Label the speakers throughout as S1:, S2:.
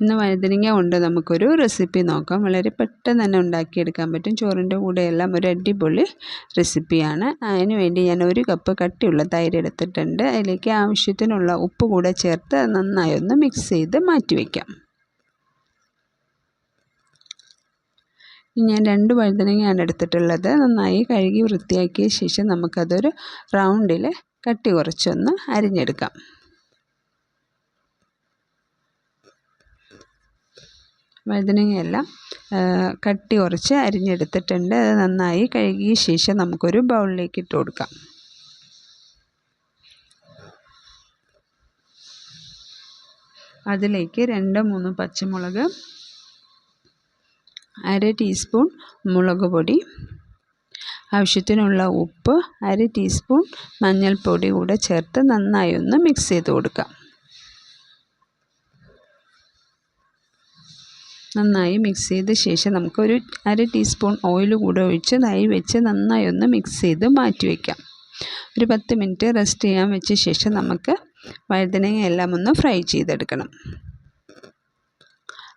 S1: ഇന്ന് വഴുതനങ്ങ കൊണ്ട് നമുക്കൊരു റെസിപ്പി നോക്കാം. വളരെ പെട്ടെന്ന് തന്നെ ഉണ്ടാക്കിയെടുക്കാൻ പറ്റും. ചോറിന്റെ കൂടെയെല്ലാം ഒരു അടിപൊളി റെസിപ്പിയാണ് അതിന് വേണ്ടി ഞാൻ ഒരു കപ്പ് കട്ടിയുള്ള തൈര് എടുത്തിട്ടുണ്ട്. അതിലേക്ക് ആവശ്യത്തിനുള്ള ഉപ്പ് കൂടെ ചേർത്ത് നന്നായി ഒന്ന് മിക്സ് ചെയ്ത് മാറ്റി വയ്ക്കാം ഞാൻ രണ്ട് വഴുതനങ്ങയാണ് എടുത്തിട്ടുള്ളത്. നന്നായി കഴുകി വൃത്തിയാക്കിയ ശേഷം നമുക്കതൊരു റൗണ്ടിൽ കട്ടി കുറച്ചൊന്ന് അരിഞ്ഞെടുക്കാം. വഴുതനങ്ങയെല്ലാം കട്ടി കുറച്ച് അരിഞ്ഞെടുത്തിട്ടുണ്ട്. അത് നന്നായി കഴുകിയ ശേഷം നമുക്കൊരു ബൗളിലേക്ക് ഇട്ട് കൊടുക്കാം. അതിലേക്ക് രണ്ട് മൂന്ന് പച്ചമുളക് അര ടീസ്പൂൺ മുളക് പൊടി ആവശ്യത്തിനുള്ള ഉപ്പ് അര ടീസ്പൂൺ മഞ്ഞൾപ്പൊടി കൂടെ ചേർത്ത് നന്നായി ഒന്ന് മിക്സ് ചെയ്ത് കൊടുക്കാം. നന്നായി മിക്സ് ചെയ്ത ശേഷം നമുക്കൊരു അര ടീസ്പൂൺ ഓയിൽ കൂടെ ഒഴിച്ച് നൈ വെച്ച് നന്നായി ഒന്ന് മിക്സ് ചെയ്ത് മാറ്റി വയ്ക്കാം ഒരു പത്ത് മിനിറ്റ് റെസ്റ്റ് ചെയ്യാൻ വെച്ച ശേഷം നമുക്ക് വഴുതനങ്ങ എല്ലാം ഒന്ന് ഫ്രൈ ചെയ്തെടുക്കണം.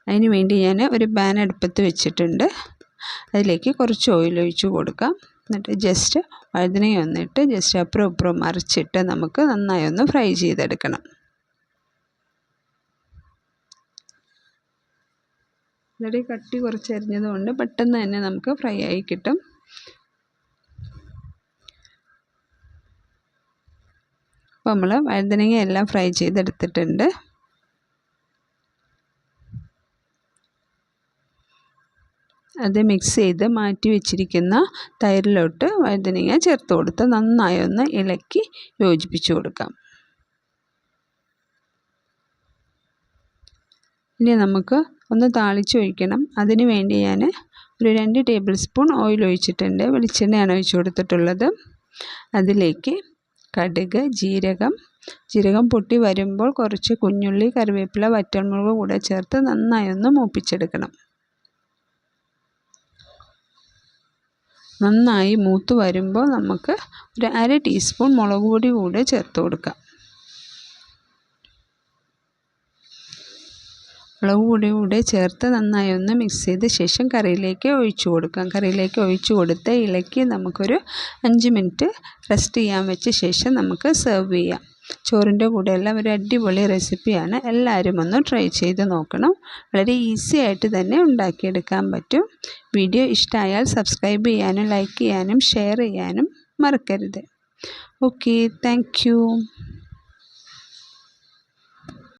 S1: അതിന് വേണ്ടി ഞാൻ ഒരു പാൻ അടുപ്പത്ത് വെച്ചിട്ടുണ്ട്. അതിലേക്ക് കുറച്ച് ഓയിൽ ഒഴിച്ച് കൊടുക്കാം. എന്നിട്ട് ജസ്റ്റ് വഴുതനങ്ങ ഒന്നിട്ട് ജസ്റ്റ് അപ്പുറം ഇപ്പുറം മറിച്ചിട്ട് നമുക്ക് നന്നായി ഒന്ന് ഫ്രൈ ചെയ്തെടുക്കണം. ഓൾറെഡി കട്ടി കുറച്ച് അരിഞ്ഞതുകൊണ്ട് പെട്ടെന്ന് തന്നെ നമുക്ക് ഫ്രൈ ആയി കിട്ടും. അപ്പോൾ നമ്മൾ വഴുതനങ്ങ എല്ലാം ഫ്രൈ ചെയ്തെടുത്തിട്ടുണ്ട്. അത് മിക്സ് ചെയ്ത് മാറ്റി വെച്ചിരിക്കുന്ന തൈരിലോട്ട് വഴുതനങ്ങ ചേർത്ത് കൊടുത്ത് നന്നായി ഒന്ന് ഇളക്കി യോജിപ്പിച്ച് കൊടുക്കാം. ഇനി നമുക്ക് ഒന്ന് താളിച്ചൊഴിക്കണം അതിന് വേണ്ടി ഞാൻ ഒരു രണ്ട് ടേബിൾ സ്പൂൺ ഓയിൽ ഒഴിച്ചിട്ടുണ്ട്. വെളിച്ചെണ്ണയാണ് ഒഴിച്ചു കൊടുത്തിട്ടുള്ളത്. അതിലേക്ക് കടുക് ജീരകം ജീരകം പൊട്ടി വരുമ്പോൾ കുറച്ച് കുഞ്ഞുള്ളി കറിവേപ്പില വറ്റൽമുളക് കൂടെ ചേർത്ത് നന്നായി ഒന്ന് മൂപ്പിച്ചെടുക്കണം. നന്നായി മൂത്ത് വരുമ്പോൾ നമുക്ക് ഒരു അര ടീസ്പൂൺ മുളക് പൊടി കൂടെ ചേർത്ത് കൊടുക്കാം. മുളക് പൊടി കൂടെ ചേർത്ത് നന്നായി ഒന്ന് മിക്സ് ചെയ്ത ശേഷം കറിയിലേക്ക് ഒഴിച്ചു കൊടുക്കാം. കറിയിലേക്ക് ഒഴിച്ചു കൊടുത്ത് ഇളക്കി നമുക്കൊരു അഞ്ച് മിനിറ്റ് റെസ്റ്റ് ചെയ്യാൻ വെച്ച ശേഷം നമുക്ക് സെർവ് ചെയ്യാം. ചോറിന്റെ കൂടെ എല്ലാം ഒരു അടിപൊളി റെസിപ്പിയാണ് എല്ലാവരും ഒന്ന് ട്രൈ ചെയ്ത് നോക്കണം. വളരെ ഈസി ആയിട്ട് തന്നെ ഉണ്ടാക്കിയെടുക്കാൻ പറ്റും. വീഡിയോ ഇഷ്ടമായാൽ സബ്സ്ക്രൈബ് ചെയ്യാനും ലൈക്ക് ചെയ്യാനും ഷെയർ ചെയ്യാനും മറക്കരുത്. Okay thank